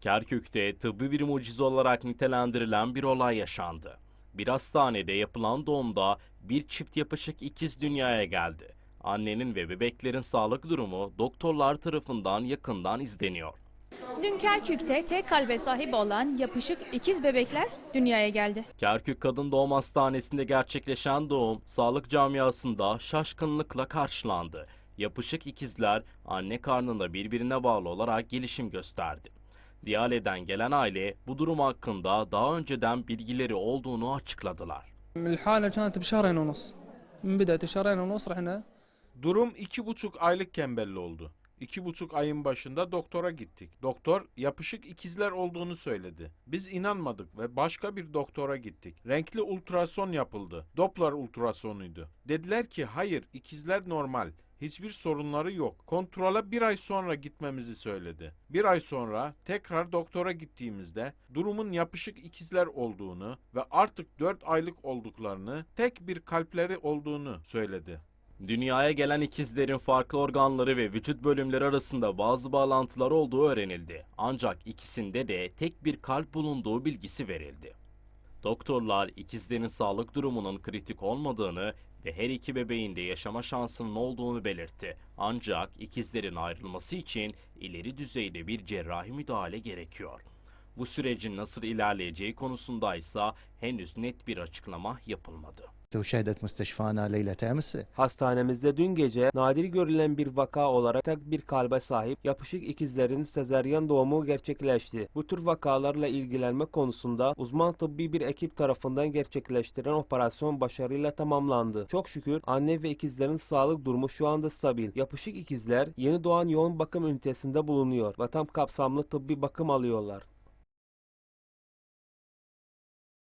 Kerkük'te tıbbi bir mucize olarak nitelendirilen bir olay yaşandı. Bir hastanede yapılan doğumda bir çift yapışık ikiz dünyaya geldi. Annenin ve bebeklerin sağlık durumu doktorlar tarafından yakından izleniyor. Dün Kerkük'te tek kalbe sahip olan yapışık ikiz bebekler dünyaya geldi. Kerkük Kadın Doğum Hastanesi'nde gerçekleşen doğum sağlık camiasında şaşkınlıkla karşılandı. Yapışık ikizler anne karnında birbirine bağlı olarak gelişim gösterdi. Diyale'den gelen aile bu durum hakkında daha önceden bilgileri olduğunu açıkladılar. Durum iki buçuk aylıkken belli oldu. İki buçuk ayın başında doktora gittik. Doktor yapışık ikizler olduğunu söyledi. Biz inanmadık ve başka bir doktora gittik. Renkli ultrason yapıldı. Doppler ultrasonuydu. Dediler ki hayır ikizler normal. Hiçbir sorunları yok. Kontrola bir ay sonra gitmemizi söyledi. Bir ay sonra tekrar doktora gittiğimizde durumun yapışık ikizler olduğunu ve artık 4 aylık olduklarını, tek bir kalpleri olduğunu söyledi. Dünyaya gelen ikizlerin farklı organları ve vücut bölümleri arasında bazı bağlantılar olduğu öğrenildi. Ancak ikisinde de tek bir kalp bulunduğu bilgisi verildi. Doktorlar ikizlerin sağlık durumunun kritik olmadığını ve her iki bebeğin de yaşama şansının olduğunu belirtti. Ancak ikizlerin ayrılması için ileri düzeyde bir cerrahi müdahale gerekiyor. Bu sürecin nasıl ilerleyeceği konusunda ise henüz net bir açıklama yapılmadı. وشهدت مستشفانا ليلة أمس Hastanemizde dün gece nadir görülen bir vaka olarak tek bir kalbe sahip yapışık ikizlerin sezaryen doğumu gerçekleşti. Bu tür vakalarla ilgilenme konusunda uzman tıbbi bir ekip tarafından gerçekleştirilen operasyon başarıyla tamamlandı. Çok şükür anne ve ikizlerin sağlık durumu şu anda stabil. Yapışık ikizler yeni doğan yoğun bakım ünitesinde bulunuyor ve tam kapsamlı tıbbi bakım alıyorlar.